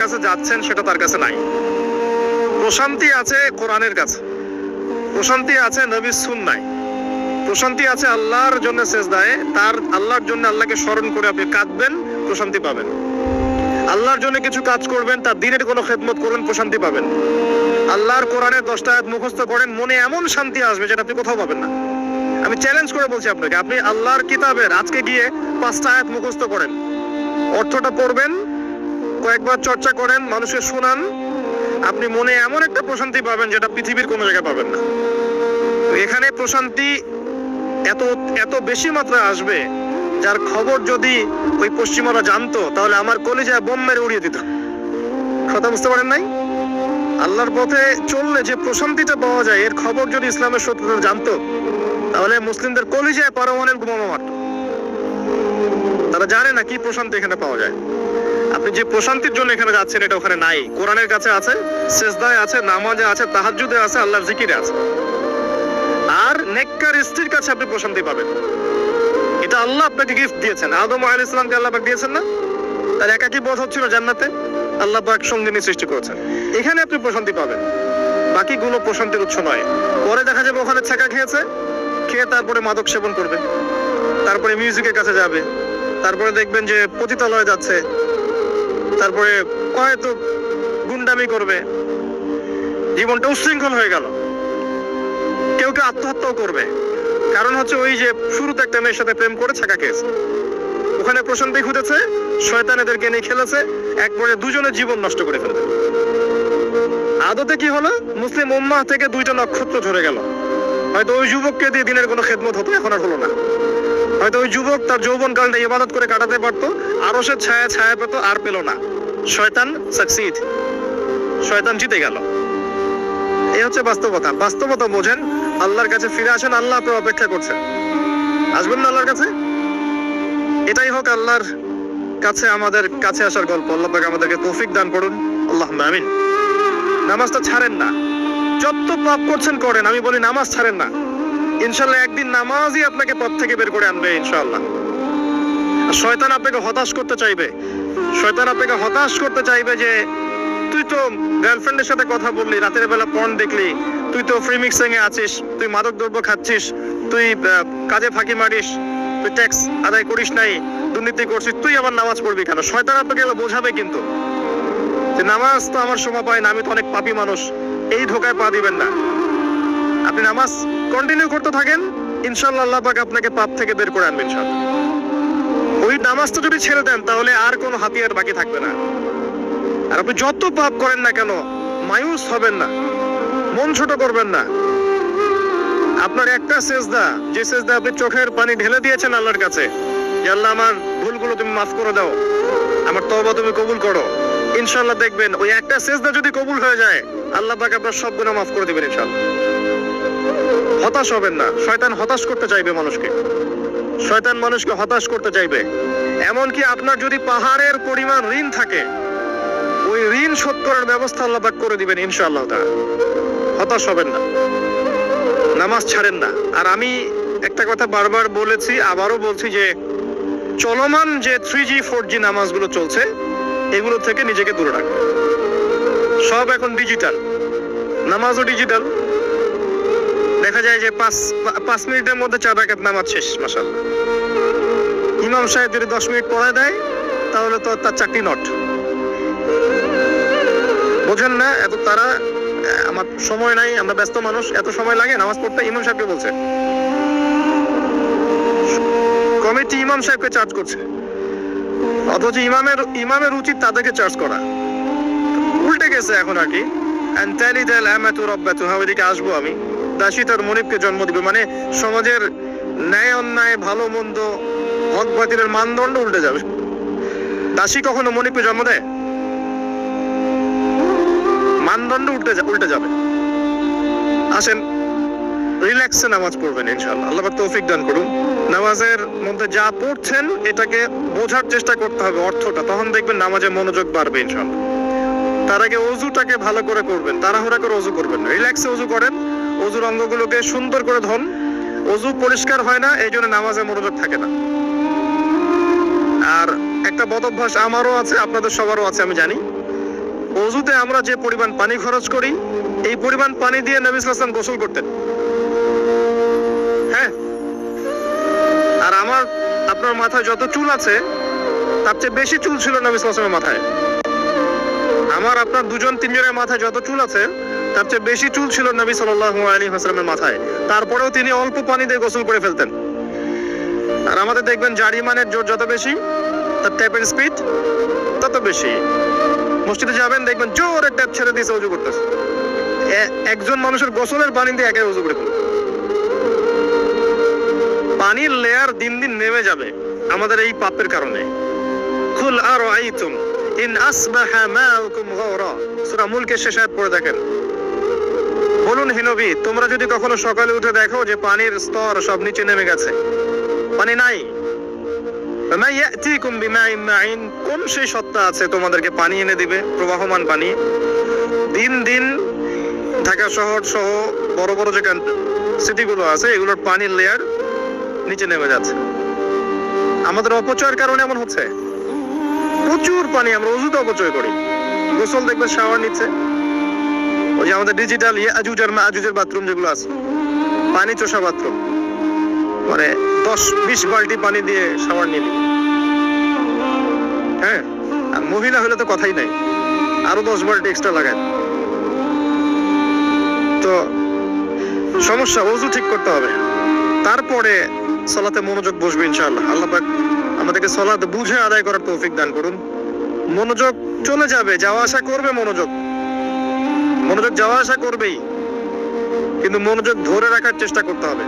কাছে যাচ্ছেন সেটা তার কাছে নাই। প্রশান্তি আছে কোরআনের কাছে। প্রশান্তি আছে নবী সুন্নায়। প্রশান্তি আছে আল্লাহর জন্য সেজদায়। তার আল্লাহর জন্য আল্লাহকে স্মরণ করে আপনি কাঁদবেন, প্রশান্তি পাবেন। আল্লাহর জন্য কিছু কাজ করবেন, তার দিনের কোনো খেদমত করবেন, প্রশান্তি পাবেন। আল্লাহর কোরআনের দশটা আয়াত মুখস্থ করেন, মনে এমন শান্তি আসবে যেটা আপনি কোথাও পাবেন না। আমি চ্যালেঞ্জ করে বলছি আপনাকে, আপনি আল্লাহর কিতাবের আজকে গিয়ে পাঁচটা আয়াত মুখস্থ করেন। অর্থটা পড়বেন কয়েকবার চর্চা করেন মানুষকে শোনান। আপনি মনে এমন একটা প্রশান্তি পাবেন যেটা পৃথিবীর কোনো জায়গায় পাবেন না। এখানে প্রশান্তি এত এত বেশি মাত্রায় আসবে, যার খবর যদি ওই পশ্চিমারা জানতো, তাহলে আমার কলেজায় বোম মেরে উড়িয়ে দিত। কথা বুঝতে পারেন নাই? আল্লাহর পথে চললে যে প্রশান্তিটা পাওয়া যায়, এর খবর যদি ইসলামের সত্যতা জানতো, তাহলে মুসলিমদের কলিজায় পারমাণের বোমা মারত। তারা জানে না কি প্রশান্তি এখানে পাওয়া যায়। আপনি যে প্রশান্তির জন্য এখানে যাচ্ছেন, এটা ওখানে নাই। কোরআনের কাছে আছে, সেজদায় আছে, নামাজে আছে, তাহাজ্জুদে আছে, আল্লাহর জিকিরে আছে। আর নেককার স্ত্রীর কাছে আপনি প্রশান্তি পাবেন। এটা আল্লাহ আপনাকে গিফট দিয়েছেন। আদম আলাইহিস ইসলামকে আল্লাহ পাক দিয়েছেন না? তার একাকি বোধ হচ্ছিল জান্নাতে। আল্লাহ পাক সঙ্গিনী সৃষ্টি করেছেন। এখানে আপনি প্রশান্তি পাবেন। বাকিগুলো প্রশান্তির উৎস নয়। পরে দেখা যাবে ওখানে ছাকা খেয়েছে, খেয়ে তারপরে মাদক সেবন করবে। তারপরে মিউজিকের কাছে যাবে। তারপরে দেখবেন যে পতিতালয়ে যাচ্ছে। তারপরে হয়তো গুন্ডামি করবে। জীবনটা উচ্ছৃঙ্খল হয়ে গেল। কেউ কেউ আত্মহত্যাও করবে। কারণ হচ্ছে ওই যে শুরুতে একটা মেয়ের সাথে প্রেম করে ছাকা খেয়েছে ওখানে প্রশান্তি খুঁজেছে, শয়তান এদেরকে নিয়ে খেলেছে, একবারে দুজনের জীবন নষ্ট করে ফেলবে আদতে কি হলো? মুসলিম উম্মাহ থেকে দুইটা নক্ষত্র ঝরে গেল। হয়তো ওই যুবককে দিয়ে দিনের কোনো খেদমত হতো, এখন আর হলো না। হয়তো ওই যুবক তার যৌবন কালটা ইবাদত করে কাটাতে পারতো, আরও সে ছায়া ছায়া পেতো, আর পেল না। শয়তান সাকসিড শয়তান জিতে গেল। এই হচ্ছে বাস্তবতা। বাস্তবতা বোঝেন, আল্লাহর কাছে ফিরে আসেন, আল্লাহ আপনার অপেক্ষা করছেন। আসবেন না আল্লাহর কাছে? এটাই হোক আল্লাহর কাছে আমাদের কাছে আসার গল্প। আল্লাহ পাক আমাদেরকে তৌফিক দান করুন। আল্লাহ আমিন। নামাজটা ছাড়েন না। যত পাপ করছেন করেন, আমি বলি নামাজ ছাড়েন না। ইনশাল্লাহ একদিন নামাজই আপনাকে পথ থেকে বের করে আনবে ইনশাআল্লাহ আর শয়তান আপনাকে হতাশ করতে চাইবে। শয়তান আপনাকে হতাশ করতে চাইবে যে, তুই তো গার্লফ্রেন্ডের সাথে কথা বললি, রাতের বেলা পর্ন দেখলি, তুই তো ফ্রি মিক্সিং এ আছিস, তুই মাদক দ্রব্য খাচ্ছিস, তুই কাজে ফাঁকি মারিস, তুই ট্যাক্স আদায় করিস নাই, দুর্নীতি করছিস, তুই আবার নামাজ পড়বি কেন? শয়তান আপনাকে বোঝাবে কিন্তু। যে নামাজ তো আমার সময় পায় না, আমি তো অনেক পাপি মানুষ, এই ধোকায় পা দিবেন না। আপনি নামাজ কন্টিনিউ করতে থাকেন ইনশাল্লাহ আল্লাহ পাক আপনাকে পাপ থেকে বের করে আনবেন ইনশাল্লাহ ওই নামাজটা যদি ছেড়ে দেন, তাহলে আর কোনো হাতিয়ার বাকি থাকবে না। আর আপনি যত পাপ করেন না কেন, মায়ুস হবেন না, মন ছোট করবেন না। আপনার একটা সেজদা, যে সেজদা আপনি চোখের পানি ঢেলে দিয়েছেন আল্লাহর কাছে, যে আল্লাহ আমার ভুলগুলো তুমি মাফ করে দাও, আমার তওবা তুমি কবুল করো। ইনশাল্লাহ দেখবেন, ওই একটা সেজদা যদি কবুল হয়ে যায়, আল্লাহ পাক আপনার সব গুনাহ মাফ করে দিবেন ইনশাল্লাহ হতাশ হবেন না। শয়তান হতাশ করতে চাইবে মানুষকে। শয়তান মানুষকে হতাশ করতে চাইবে। এমনকি আপনার যদি পাহাড়ের পরিমাণ ঋণ থাকে, ওই ঋণ শোধ করার ব্যবস্থা আল্লাহ করে দিবেন ইনশাআল্লাহ তাআলা। হতাশ হবেন না। নামাজ ছাড়েন না। আর আমি একটা কথা বারবার বলেছি, আবারও বলছি যে চলমান যে থ্রি জি ফোর জি নামাজগুলো চলছে, এগুলো থেকে নিজেকে দূরে রাখবে সব এখন ডিজিটাল নামাজও ডিজিটাল দেখা যায় যে পাঁচ পাঁচ মিনিটের মধ্যে চার রাকাত নামাজ শেষ মাসাল্লাহ ইমাম সাহেব যদি দশ মিনিট পড়ায় দেয়, তাহলে তো তার চাকরি নট। বোঝেন না, এত তারা আমার সময় নাই, আমরা ব্যস্ত মানুষ, এত সময় লাগে, নামাজ পড়তে ইমাম সাহেবকে বলছে। কমিটি ইমাম সাহেবকে চার্জ করছে। অথচ ইমামের ইমামের উচিত তাদেরকে চার্জ করা। উল্টে গেছে এখন আর কি। হ্যাঁ আসব আমি। দাসী তার মনিবকে জন্ম দিবে। মানে সমাজের ন্যায় অন্যায়, ভালো মন্দ, হক বাতিলের মানদণ্ড উল্টে যাবে। দাসী কখনো মনিবকে জন্ম দেয়? মানদণ্ড উল্টে উল্টে যাবে। আসেন রিল্যাক্সে নামাজ পড়বেন ইনশাআল্লাহ। আল্লাহ তৌফিক দান করুন। নামাজের মধ্যে যা পড়ছেন, এটাকে বোঝার চেষ্টা করতে হবে অর্থটা। তখন দেখবেন নামাজে মনোযোগ বাড়বে ইনশাআল্লাহ। তার আগে অজুটাকে ভালো করে করবেন, তাড়াহুড়া করে অজু করবেন রিল্যাক্সে অজু করেন অজুর অঙ্গগুলোকে সুন্দর করে ধন। অজু পরিষ্কার হয় না, এই জন্য নামাজে মনোযোগ থাকে না। আর একটা বদ অভ্যাস আমারও আছে, আপনাদের সবারও আছে, আমি জানি। অজুতে আমরা যে পরিমাণ পানি খরচ করি, এই পরিমাণ পানি দিয়ে নবী সাল্লাম গোসল করতেন। হ্যাঁ? আর আমার, আপনার মাথায় যত চুল আছে, তার চেয়ে বেশি চুল ছিল নবী সাল্লামের মাথায়। আমার, আপনার দুজন তিনজনের মাথায় যত চুল আছে তার চেয়ে বেশি চুল ছিল নবী সাল্লাল্লাহু আলাইহি ওয়াসাল্লামের মাথায়। তারপরেও তিনি অল্প পানি দিয়ে গোসল করে ফেলতেন। আর আমাদের দেখবেন জারিমানের জোর যত বেশি, তার ট্যাপের স্পিড তত বেশি। মসজিদে যাবেন, দেখবেন জোরে ট্যাপ ছেড়ে দিয়ে উজু করতেছে। একজন মানুষের গোসলের পানি দিয়ে একে উজু করে পানির লেয়ার দিন দিন নেমে যাবে আমাদের এই পাপের কারণে। কুল আর আইতুম ইন আসবাহা মাউকুম গাওরা। সূরা মুলকের শেষ আয়াত পড়ে দেখেন। বলুন হে নবী তোমরা যদি কখনো সকালে উঠে দেখো যে পানির স্তর সব নিচে নেমে গেছে। পানি নাই। কোন সেই সত্তা আছে তোমাদেরকে পানি এনে দিবে, প্রবাহমান পানি? দিন দিন ঢাকা শহর সহ বড় বড় যে সিটিগুলো আছে, এগুলোর পানির লেয়ার নিচে নেমে যাচ্ছে। আমাদের অপচয়ের কারণে এমন হচ্ছে। প্রচুর পানি, আমরা অজুতে অপচয় করি। গোসল দেখবে শাওয়ার নিচ্ছে। ওই যে আমাদের ডিজিটাল ইয়াজুজ আর মাজুজের বাথরুম যেগুলো আছে। পানি চোষা বাথরুম মানে দশ, বিশ বালতি পানি দিয়ে শাওয়ার নিয়ে নিবে। হ্যাঁ? আর মহিলা হলে তো কথাই নাই। আরও দশ বালতি এক্সট্রা লাগায় তো সমস্যা, ওজু ঠিক করতে হবে। তারপরে সলাতে মনোযোগ বসবে ইনশাআল্লাহ। আল্লাহ পাক আমাদেরকে সলাতে বুঝে আদায় করার তৌফিক দান করুন। মনোযোগ চলে যাবে, যাওয়া আসা করবে মনোযোগ। মনোযোগ যাওয়া আসা করবেই। কিন্তু মনোযোগ ধরে রাখার চেষ্টা করতে হবে।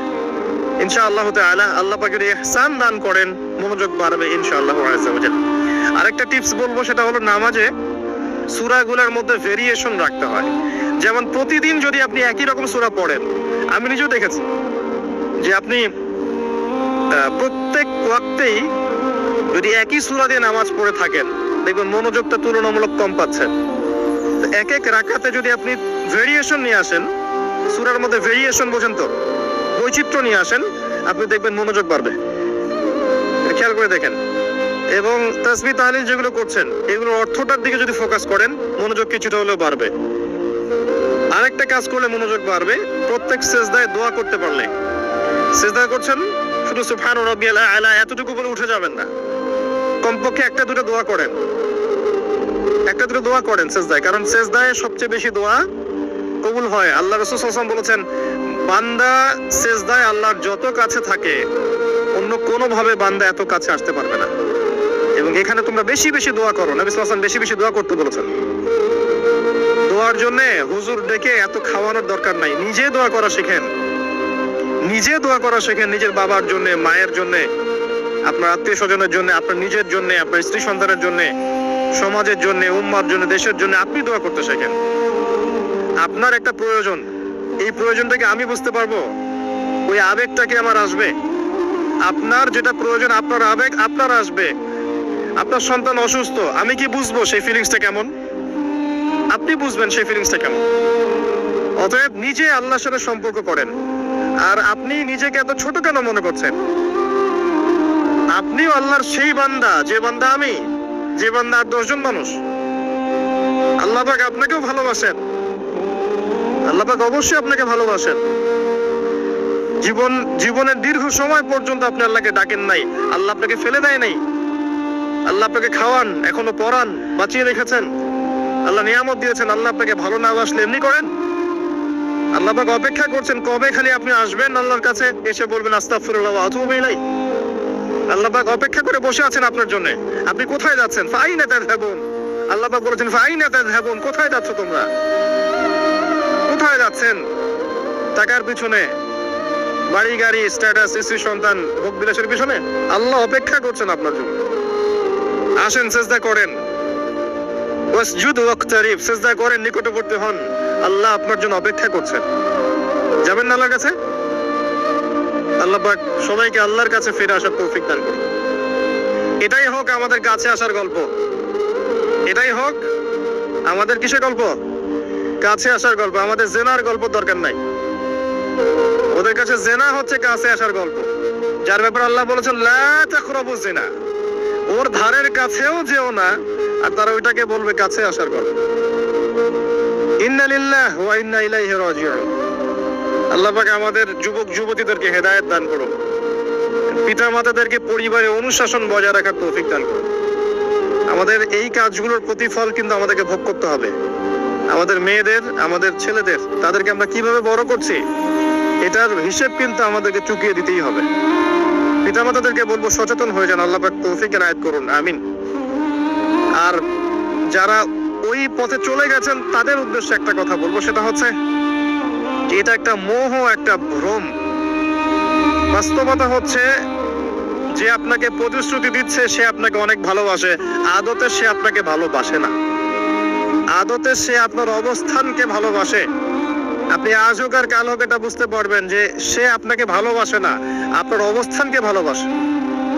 ইনশা ইনশাআল্লাহ তাআলা আল্লাহ পাক যদি ইহসান দান করেন, মনোযোগ বাড়বে ইনশাআল্লাহ আযজা ওয়া আরেকটা টিপস বলব, সেটা হলো নামাজে সূরাগুলোর মধ্যে ভেরিয়েশন রাখতে হয়। যেমন প্রতিদিন যদি আপনি একই রকম সূরা পড়েন, আমি নিজেও দেখেছি যে আপনি প্রত্যেক ওয়াক্তেই যদি একই সূরা দিয়ে নামাজ পড়ে থাকেন, দেখবেন মনোযোগটা তুলনামূলক কম পাচ্ছেন। এক এক রাকাতে যদি আপনি ভেরিয়েশন নিয়ে আসেন, সূরার মধ্যে ভেরিয়েশন বোঝেন তো বৈচিত্র্য নিয়ে আসেন, আপনি দেখবেন মনোযোগ বাড়বে। খেয়াল করে দেখেন। এবং তাসবি তাহলিল যেগুলো করছেন, এগুলোর অর্থটার দিকে যদি ফোকাস করেন, মনোযোগ কিছুটা হলেও বাড়বে। আরেকটা কাজ করলে মনোযোগ বাড়বে, প্রত্যেক সেজদায় দোয়া করতে পারলে। সেজদা করছেন, শুধু সুবহান রাব্বিয়াল আলা, এতটুকু বলে উঠে যাবেন না। কমপক্ষে একটা দুটো দোয়া করেন। একটা দুটো দোয়া করেন সেজদায়, কারণ সেজদায় সবচেয়ে বেশি দোয়া কবুল হয়। আল্লাহ রসুল সাল্লাম বলেছেন, বান্দা সেজদায় আল্লাহর যত কাছে থাকে, অন্য কোনো ভাবে বান্দা এত কাছে আসতে পারবে না। এবং এখানে তোমরা বেশি বেশি দোয়া করো। নবী সাল্লাল্লাহু বেশি বেশি দোয়া করতে বলেছেন। দোয়ার জন্য হুজুর ডেকে এত খাওয়ানোর দরকার নাই। নিজে দোয়া করা শেখেন। নিজে দোয়া করা শেখেন নিজের বাবার জন্য, মায়ের জন্য, আপনার আত্মীয় স্বজনের জন্য, আপনার নিজের জন্য, আপনার স্ত্রী সন্তানের জন্য। সমাজের জন্য, উম্মার জন্য, দেশের জন্য আপনি দোয়া করতে শেখেন। আপনার একটা প্রয়োজন। এই প্রয়োজনটাকে আমি বুঝতে পারব। ওই আবেগটাকে আমার আসবে? আপনার যেটা প্রয়োজন, আপনার আবেগ, আপনার আসবে। আপনার সন্তান অসুস্থ, আমি কি বুঝব সেই ফিলিংসটা কেমন? আপনি বুঝবেন সেই ফিলিংসটা কেমন। অতএব নিজে আল্লাহর সাথে সম্পর্ক করেন। আর আপনি নিজেকে এত ছোট কেন মনে করছেন? আপনিও আল্লাহর সেই বান্দা, যে বান্দা আমি। যে বান্দা আর দশজন মানুষ। আল্লাহ পাক আপনাকেও ভালোবাসেন। আল্লাহ পাক অবশ্যই আপনাকে ভালোবাসেন। জীবন, জীবনের দীর্ঘ সময় পর্যন্ত আপনি আল্লাহকে ডাকেন নাই। আল্লাহ আপনাকে ফেলে দেয় নাই। আল্লাহ আপনাকে খাওয়ান, এখনও পড়ান বাঁচিয়ে রেখেছেন। আল্লাহ নিয়ামত দিয়েছেন, আল্লাহ আপনাকে ভালো না বাসলে এমনি করেন। আল্লাহ পাক অপেক্ষা করছেন, কবে খালি আপনি আসবেন আল্লাহর কাছে? এসে বলবেন, আস্তাগফিরুল্লাহ ওয়া আতুবু ইলাইহি আল্লাহ অপেক্ষা করে বসে আছেন আপনার জন্য। আপনি কোথায় যাচ্ছেন? ফাইনা তাযহাবুন। আল্লাহ পাক বলেছেন, ফাইনা তাযহাবুন, কোথায় যাচ্ছ তোমরা? কোথায় যাচ্ছেন? টাকার পিছনে। বাড়ি, গাড়ি স্ট্যাটাস স্ত্রী, সন্তান ভোগ বিলাসের পিছনে। আল্লাহ অপেক্ষা করছেন আপনার জন্য। আসেন, সেজদা করেন। ওয়াসজুদ ওয়াক্তারিব, সেজদা করেন, নিকটবর্তী হন। আল্লাহ আপনার জন্য অপেক্ষা করছেন। যাবেন না আল্লাহর কাছে? আল্লাহ পাক সবাইকে আল্লাহর কাছে ফিরে আসার তৌফিক দান করুন। এটাই হোক আমাদের কাছে আসার গল্প। এটাই হোক আমাদের কিসের গল্প? কাছে আসার গল্প। আমাদের জেনার গল্প দরকার নাই। ওদের কাছে জেনা হচ্ছে কাছে আসার গল্প। যার ব্যাপারে আল্লাহ বলেছেন, লা তাকরাবু জেনা। ওর ধারের কাছেও যেও না, আর তারা ওইটাকে বলবে কাছে আসার কথা ইন্না লিল্লাহ ওয়া ইন্না ইলাইহি রাজিউন। আল্লাহ আমাদের যুবক যুবতীদেরকে হেদায়েত দান করুন পিতা মাতাদেরকে পরিবারে অনুশাসন বজায় রাখার তৌফিক দান করুন আমাদের এই কাজগুলোর প্রতিফল কিন্তু আমাদেরকে ভোগ করতে হবে। আমাদের মেয়েদের, আমাদের ছেলেদের, তাদেরকে আমরা কীভাবে বড় করছি, এটার হিসেব কিন্তু আমাদেরকে চুকিয়ে দিতেই হবে। পিতামাতাদেরকে বলব, সচেতন হয়ে যান, আল্লাহ পাক তৌফিকের আয়াত করুন, আমিন। আর যারা ওই পথে চলে গেছেন, তাদের উদ্দেশ্যে একটা কথা বলব, সেটা হচ্ছে এটা একটা মোহ, একটা ভ্রম। বাস্তবতা হচ্ছে যে আপনাকে প্রতিশ্রুতি দিচ্ছে, সে আপনাকে অনেক ভালোবাসে। আদতে সে আপনাকে ভালোবাসে না। আদতে সে আপনার অবস্থানকে ভালোবাসে। আপনি আজ হোক আর কাল হোক এটা বুঝতে পারবেন যে সে আপনাকে ভালোবাসে না, আপনার অবস্থানকে ভালোবাসে।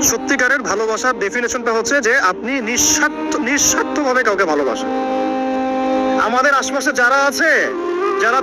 সত্যিকারের ভালোবাসার ডেফিনেশনটা হচ্ছে যে আপনি নিঃস্বার্থ, নিঃস্বার্থভাবে কাউকে ভালোবাসেন। আমাদের আশপাশে যারা আছে, যারা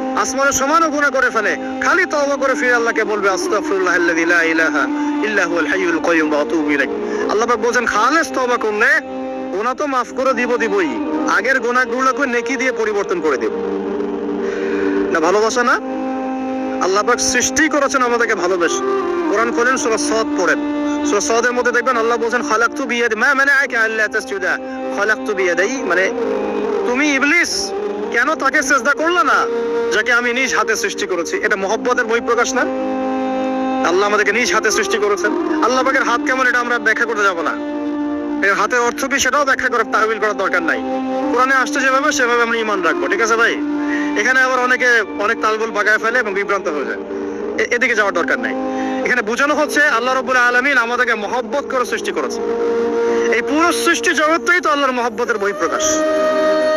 আসমানের সমানও গুণা করে ফেলে। খালি তওবা করে ফিরে আল্লাহকে বলবে, আস্তাগফিরুল্লাহ আল্লাযী লা ইলাহা ইল্লা হুয়াল হাইয়ুল ওয়া আতুবু ইলাইহি আল্লাহ পাক বলছেন, খালেস তওবা করলে তো মাফ করে দিব দিবই। আগের নেকি দিয়ে পরিবর্তন করে দেব। না, ভালোবাসা না? আল্লাহ পাক সৃষ্টি করেছেন আমাদেরকে ভালোবেসে। কোরআন সূরা পড়েন। সূরা মধ্যে দেখবেন আল্লাহ বলছেন, খালাকতু বিয়াদি মা তাসজুদা। খালাকতু মানে তুমি ইবলিস কেন তাকে চেষ্টা করলে না? যাকে আমি নিজ হাতে সৃষ্টি করেছি। এটা মহব্বতের বহিঃপ্রকাশ না? আল্লাহ আমাদেরকে নিজ হাতে সৃষ্টি করেছেন। আল্লাহ পাকের হাত কেমন, এটা আমরা ব্যাখ্যা করতে যাব না। এর হাতের অর্থ কি সেটাও ব্যাখ্যা করে, তাহবিল করার দরকার নাই। কোরআনে আসতে যেভাবে, সেভাবে আমরা ইমান রাখব। ঠিক আছে ভাই? এখানে আবার অনেকে অনেক তালবুল বাগায় ফেলে এবং বিভ্রান্ত হয়ে যায়। এদিকে যাওয়ার দরকার নাই। এখানে বোঝানো হচ্ছে, আল্লাহ রব্বুল আলমিন আমাদেরকে মহব্বত করে সৃষ্টি করেছে এই পুরো সৃষ্টি জগৎটাই তো আল্লাহর মহব্বতের বহিঃপ্রকাশ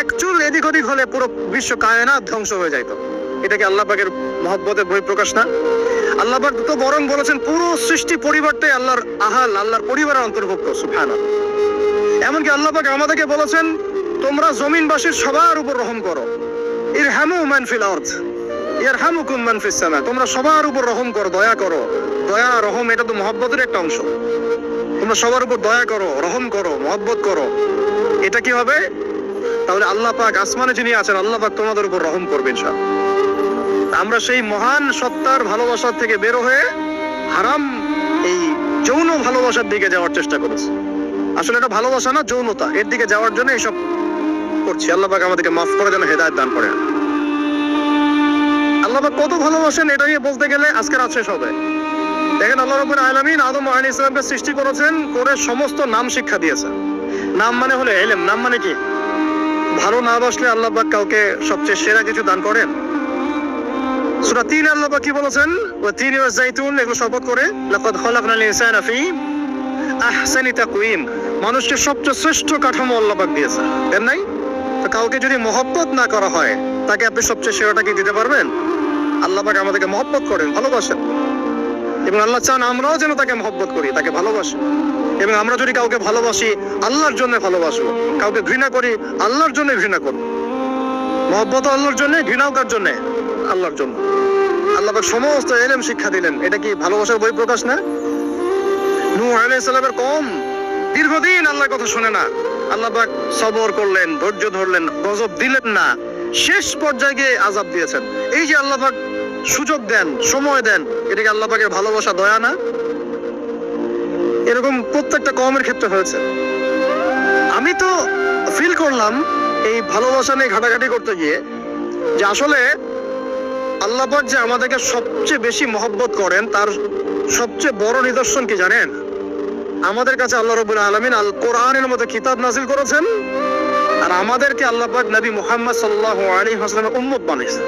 এক চুল এদিক ওদিক হলে পুরো বিশ্ব কায়নাত ধ্বংস হয়ে যাইতো। এটা কি আল্লাহ পাকের মহব্বতের বহিঃপ্রকাশ না? আল্লাহ পাক তো বরং বলেছেন, পুরো সৃষ্টি পরিবারটাই আল্লাহর আহাল, আল্লাহর পরিবারের অন্তর্ভুক্ত, সুবহানাল্লাহ। এমনকি আল্লাহ পাক আমাদেরকে বলেছেন, তোমরা জমিনবাসীর সবার উপর রহম করো। ইরহামু মান ফিল আরদ, ইয়ারহামুকুম মান ফিস সামা, তোমরা সবার উপর রহম করো, দয়া করো। দয়া, রহম, এটা তো মহব্বতের একটা অংশ। তোমরা সবার উপর দয়া করো, রহম করো, মহব্বত করো। এটা কি হবে? তাহলে আল্লাহ পাক আসমানে যিনি আছেন, আল্লাহ পাক তোমাদের উপর রহম করবেন ইনশাআল্লাহ। আমরা সেই মহান সত্তার ভালোবাসার থেকে বের হয়ে হারাম এই যৌন ভালোবাসার দিকে যাওয়ার চেষ্টা করেছি। আসলে এটা ভালোবাসা না, যৌনতা। এর দিকে যাওয়ার জন্য এইসব করছি। আল্লাহ পাক আমাদেরকে মাফ করে যেন হেদায়ত দান করে আল্লাহ পাক কত ভালোবাসেন এটা নিয়ে বলতে গেলে আজকের রাত শেষ হবে। দেখেন আল্লাহ রব্বুল আলামিন আদম আলাইহিস ইসলামকে সৃষ্টি করেছেন, করে সমস্ত নাম শিক্ষা দিয়েছেন। নাম মানে হলো এলেম, নাম মানে কি? ভালো না বসলে আল্লাহ পাক কাউকে সবচেয়ে সেরা কিছু দান করেন। সূরা 3 আল্লাহ পাক কি বলেছেন? ওয়া তিনি জাইতুন, এগুলো শপথ করে, লাকাদ খালাকনাল ইনসানা ফি আহসানি তাকওয়িম। মানুষকে সবচেয়ে শ্রেষ্ঠ কাঠামো আল্লাহ পাক দিয়েছে। দেন নাই? কাউকে যদি মহব্বত না করা হয়, তাকে আপনি সবচেয়ে সেরাটা কি দিতে পারবেন? আল্লাহ পাক আমাদেরকে মহব্বত করেন, ভালোবাসেন। এবং আল্লাহ চান আমরাও যেন তাকে মহব্বত করি, তাকে ভালোবাসি। এবং আমরা যদি কাউকে ভালোবাসি, আল্লাহর জন্য ভালোবাসবো। কাউকে ঘৃণা করি, আল্লাহর জন্য ঘৃণা করব। মহব্বত আল্লাহর জন্য, ঘৃণাও কার জন্য? আল্লাহর জন্য। আল্লাহ সমস্ত এলেম শিক্ষা দিলেন। এটা কি ভালোবাসার বই প্রকাশ না? নূহ আলাইহিস সালামের কম। দীর্ঘদিন আল্লাহর কথা শুনে না। আল্লাহ সবর করলেন, ধৈর্য ধরলেন, গজব দিলেন না। শেষ পর্যায়ে গিয়ে আজাব দিয়েছেন। এই যে আল্লাহ সুযোগ দেন, সময় দেন। এটা কি আল্লাহ পাকের ভালোবাসা, দয়া না? এরকম প্রত্যেকটা কমের ক্ষেত্রে হয়েছে। আমি তো ফিল করলাম এই ভালোবাসা নিয়ে ঘাটাঘাটি করতে গিয়ে যে আসলে আল্লাহ পাক যে আমাদেরকে সবচেয়ে বেশি মহব্বত করেন, তার সবচেয়ে বড় নিদর্শন কি জানেন? আমাদের কাছে আল্লাহ রবুল আলমিন আল কোরআনের মতো কিতাব নাজিল করেছেন আর আমাদেরকে আল্লাহ পাক নবী মুহাম্মদ সাল্লাল্লাহু আলাইহি ওয়াসাল্লামের উম্মত বানিয়েছেন।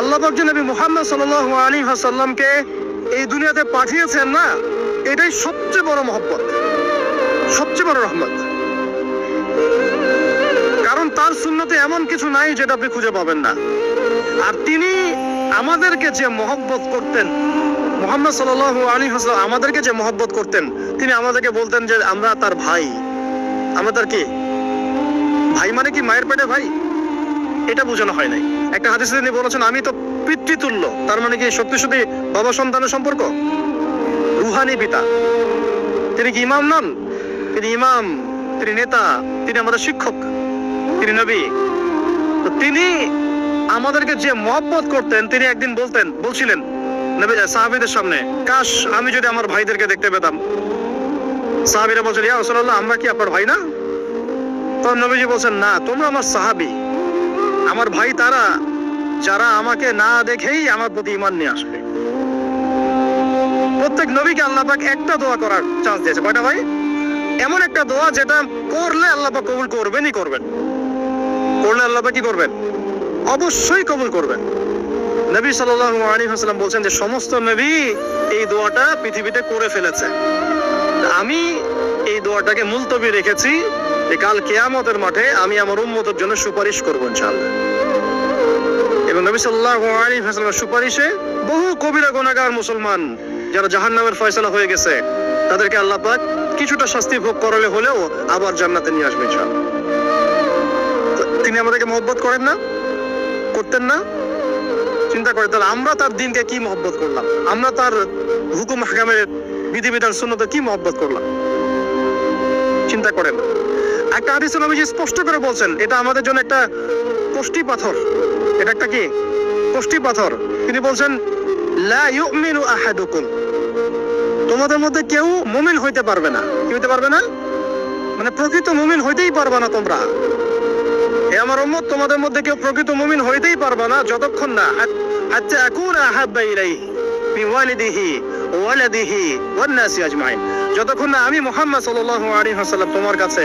আল্লাহ নবী মুহাম্মদ সাল্লাল্লাহু আলাইহি ওয়াসাল্লামকে এই দুনিয়াতে পাঠিয়েছেন না, এটাই সবচেয়ে বড় মহব্বত, সবচেয়ে বড় রহমত। কারণ তার শূন্যতে এমন কিছু নাই যেটা আপনি খুঁজে পাবেন না। আর তিনি আমাদেরকে যে মহব্বত করতেন, মোহাম্মদ সাল্লাল্লাহু আলী হাসলাম আমাদেরকে যে মহব্বত করতেন, তিনি আমাদেরকে বলতেন যে আমরা তার ভাই। আমরা তার কি? ভাই মানে কি মায়ের পেটে ভাই? এটা বোঝানো হয় নাই। একটা হাদিসে তিনি বলেছেন, আমি তো পিতৃতুল্য। তার মানে কি সত্যি সত্যি বাবা সন্তানের সম্পর্ক? রুহানি পিতা। তিনি কি ইমাম নন তিনি ইমাম, তিনি নেতা, তিনি আমাদের শিক্ষক, তিনি নবী। তিনি আমাদেরকে যে মহব্বত করতেন, তিনি একদিন বলতেন, বলছিলেন সাহাবীদের সামনে, কাশ, আমি যদি আমার ভাইদেরকে দেখতে পেতাম। সাহাবীরা বলছেন, ইয়া রাসূলুল্লাহ, আমরা কি আপনার ভাই না? তখন নবীজি বলছেন, না, তোমরা আমার সাহাবী। আমার ভাই তারা, যারা আমাকে না দেখেই আমার প্রতি ইমান নিয়ে আসবে। প্রত্যেক নবীকে আল্লাহ পাক একটা দোয়া করার চান্স দিয়েছে। কয়টা ভাই? এমন একটা দোয়া যেটা করলে আল্লাহ পাক কবুল করবেনই করবেন। করলে আল্লাহ পাক কি করবেন? অবশ্যই কবুল করবেন। নবী সাল্লাল্লাহু আলাইহি ওয়াসাল্লাম বলছেন যে, সমস্ত নবী এই দোয়াটা পৃথিবীতে করে ফেলেছে। আমি এই দোয়াটাকে মুলতবি রেখেছি যে কাল কেয়ামতের মাঠে আমি আমার উম্মতের জন্য সুপারিশ করব ইনশাআল্লাহ। এবং নবী সাল্লাল্লাহু আলাইহি ওয়াসাল্লামের সুপারিশে বহু কবিরা, গুনাহগার, মুসলমান যারা জাহান্নামের ফয়সালা হয়ে গেছে, তাদেরকে আল্লাহ পাক কিছুটা শাস্তি ভোগ করালে হলেও আবার জান্নাতে নিয়ে আসবে তিনি আমাদেরকে মহব্বত করেন না? করতেন না? চিন্তা করে তাহলে আমরা তার দিনকে কি মহব্বত করলাম? আমরা তার হুকুম হাকামের বিধিবিধান শূন্যতে কি মহব্বত করলাম? চিন্তা করেন। একটা হাদিসে নবীজি স্পষ্ট করে বলছেন, এটা আমাদের জন্য একটা কষ্টি পাথর। এটা একটা কি? কষ্টি পাথর। তিনি বলছেন, লা ইউমিনু আহাদুকুম। তোমাদের মধ্যে কেউ মুমিন হইতে পারবে না। কি হইতে পারবে না? মানে প্রকৃত মুমিন হইতেই পারবে না তোমরা। হে আমার উম্মত, তোমাদের মধ্যে কেউ প্রকৃত মুমিন হইতেই পারবে না, যতক্ষণ না। আচ্ছা আকুনা আহাব্বা ইলাইহি মিন ওয়ালিদিহি ওয়ালাদিহি ওয়ান নাসি আজমাইন। যতক্ষণ না আমি মুহাম্মদ সাল্লাল্লাহু আলাইহি ওয়াসাল্লাম তোমার কাছে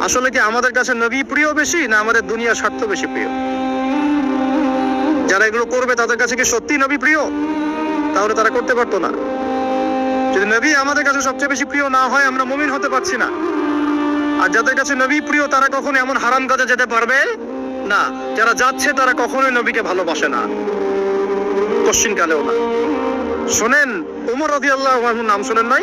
আসলে কি আমাদের কাছে নবী প্রিয় বেশি, না আমাদের দুনিয়ার স্বার্থ বেশি প্রিয়? যারা এগুলো করবে, তাদের কাছে কি সত্যি নবী প্রিয়? তাহলে তারা করতে পারতো না। যদি নবী আমাদের কাছে সবচেয়ে বেশি প্রিয় না হয়, আমরা মুমিন হতে পারছি না। আর যাদের কাছে নবী প্রিয়, তারা কখনো এমন হারাম কাজে যেতে পারবে? না। যারা যাচ্ছে, তারা কখনোই নবীকে ভালোবাসে না। কশ্চিন কালেও না। শোনেন, উমর রাজি আল্লাহ নাম শোনেন নাই?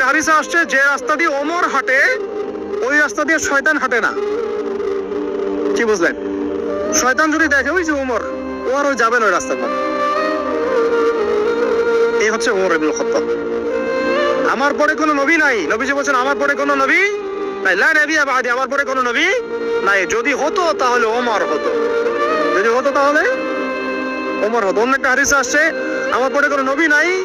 একটা আসছে, যে রাস্তা দিয়ে ওমর হাঁটে, ওই রাস্তা দিয়ে শয়তান হাঁটে না। কি বুঝলেন? শয়তান যদি দেখে, ওই যে ওমর, ও আর ওই যাবে না ওই রাস্তা পথ এই হচ্ছে ওমর ইবনুল খাত্তাব। আমার পরে কোনো নবী নাই। নবী যে বলছেন, আমার পরে কোনো নবী নাই। লা নবিয়া বাদি, আমার পরে কোনো নবী নাই। যদি হতো, তাহলে ওমর হতো। যদি হতো, তাহলে ওমর হতো। অন্য একটা হাদিসে আসছে, আমার পরে কোনো নবী নাই।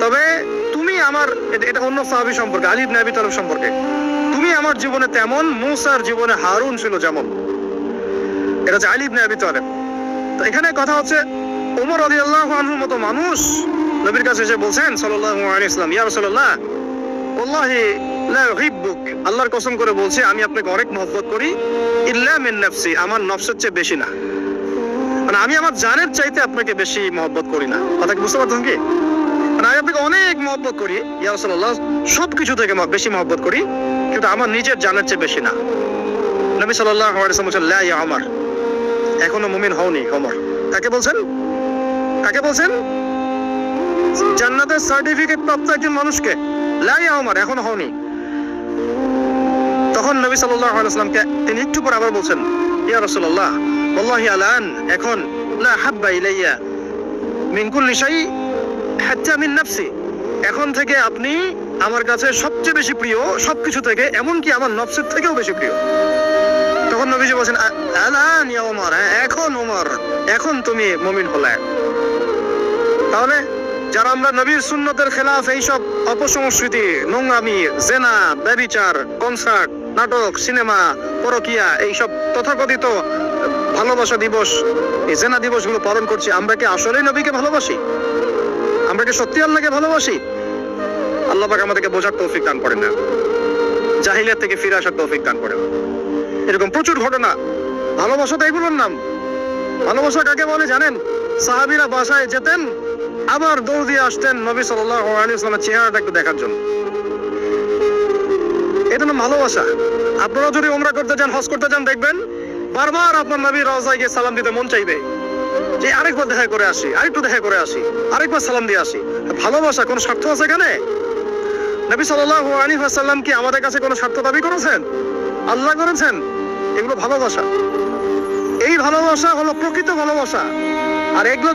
তবে আমার এটা- অন্য সাহাবী সম্পর্কে, আলী ইবনে আবি তালেব সম্পর্কে। তুমি আমার জীবনে তেমন, মুসার জীবনে হারুন ছিল যেমন। এটা হচ্ছে আলী ইবনে আবি তালেব। তো এখানে কথা হচ্ছে ওমর রাদিয়াল্লাহু আনহুর মতো মানুষ, নবীর কাছে এসে বলছেন, সাল্লাল্লাহু আলাইহি ওয়াসাল্লাম ইয়া রাসূলুল্লাহ, ওয়াল্লাহি আল্লাহর কসম করে বলছি, আমি আপনাকে অনেক মহব্বত করি, ইল্লা মিন নাফসি, আমার নফসের চেয়ে বেশি না। মানে আমি আমার জানের চাইতে আপনাকে বেশি মহব্বত করি না। কথা বুঝতে পারছেন কি? আমি আপনাকে অনেক মহব্বত করি সব কিছু থেকে বেশি মহব্বত করি, কিন্তু আমার নিজের জানের চেয়ে বেশি না। নবী ইয়া ওমর এখনও মুমিন হওনি ওমর কাকে বলছেন? কাকে বলছেন? জান্নাতের সার্টিফিকেট প্রাপ্ত একজন মানুষকে। লা ইয়া এখনও হওনি। তখন নবী ওয়াসাল্লামকে তিনি একটু পর আবার বলছেন, ইয়া আলান এখন লা হাব্বা ইলাইয়া মিন কুল্লি মিন নাফসি এখন থেকে আপনি আমার কাছে সবচেয়ে বেশি প্রিয় সবকিছু থেকে এমনকি আমার নফসের থেকেও বেশি প্রিয়। তখন নবীজি বলছেন আলান ইয়া ওমর হ্যাঁ, এখন ওমর এখন তুমি মুমিন হলে। তাহলে যারা আমরা নবীর সুন্নতের খেলাফ এইসব অপসংস্কৃতি নোংরামি জেনা ব্যবিচার কনসার্ট নাটক সিনেমা পরকিয়া এইসব তথাকথিত ভালোবাসা দিবস এই জেনা দিবসগুলো পালন করছি আমরা কি আসলেই নবীকে ভালোবাসি? আমরা কি সত্যি আল্লাহকে ভালোবাসি? আল্লাহ পাক আমাদেরকে বোঝার তৌফিক দান করেন না। জাহিলিয়াত থেকে ফিরে আসার তৌফিক দান করেন। এরকম প্রচুর ঘটনা। ভালোবাসা তো এগুলোর নাম। ভালোবাসা কাকে বলে জানেন? সাহাবীরা বাসায় যেতেন, আবার দৌড় দিয়ে আসতেন নবী সাল্লাল্লাহু আলাইহি ওয়াসাল্লামের চেহারাটা একটু দেখার জন্য। এটা না ভালোবাসা। আপনারা যদি ওমরা করতে যান হজ করতে যান দেখবেন বারবার আপনার নবী রওজায় গিয়ে সালাম দিতে মন চাইবে। যে আরেকবার দেখা করে আসি, আরেকটু দেখা করে আসি, আরেকবার সালাম দিয়ে আসি। ভালোবাসা কোনো স্বার্থ আছে এখানে? নবী সাল্লাল্লাহু আলাইহি ওয়াসাল্লাম কি আমাদের কাছে কোনো স্বার্থ দাবি করেছেন? আল্লাহ করেছেন? এগুলো ভালোবাসা। এই ভালোবাসা হলো প্রকৃত ভালোবাসা। আর এগুলো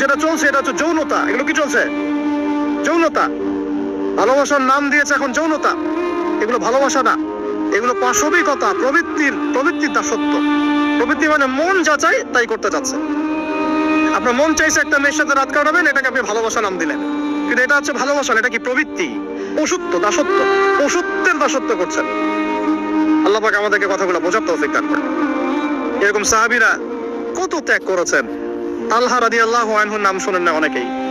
যেটা চলছে, এটা হচ্ছে যৌনতা। এগুলো কি চলছে? যৌনতা। ভালোবাসার নাম দিয়েছে এখন যৌনতা। এগুলো ভালোবাসা না। এগুলো পাশবিকতা, প্রবৃত্তির প্রবৃত্তির দাসত্ব। প্রবৃত্তি মানে মন যা চাই তাই করতে যাচ্ছে আপনার মন চাইছে একটা মেয়ের সাথে রাত কাটাবেন, এটাকে আপনি ভালোবাসা নাম দিলেন। কিন্তু এটা হচ্ছে ভালোবাসা এটা কি প্রবৃত্তি? পশুত্ব, দাসত্ব। অসুত্বের দাসত্ব করছেন। আল্লাহ পাক আমাদেরকে কথাগুলো বোঝার তৌফিক দান করেন। এরকম সাহাবিরা কত ত্যাগ করেছেন। আল্লাহ রাদিয়াল্লাহু আনহুর নাম শোনেন না অনেকেই।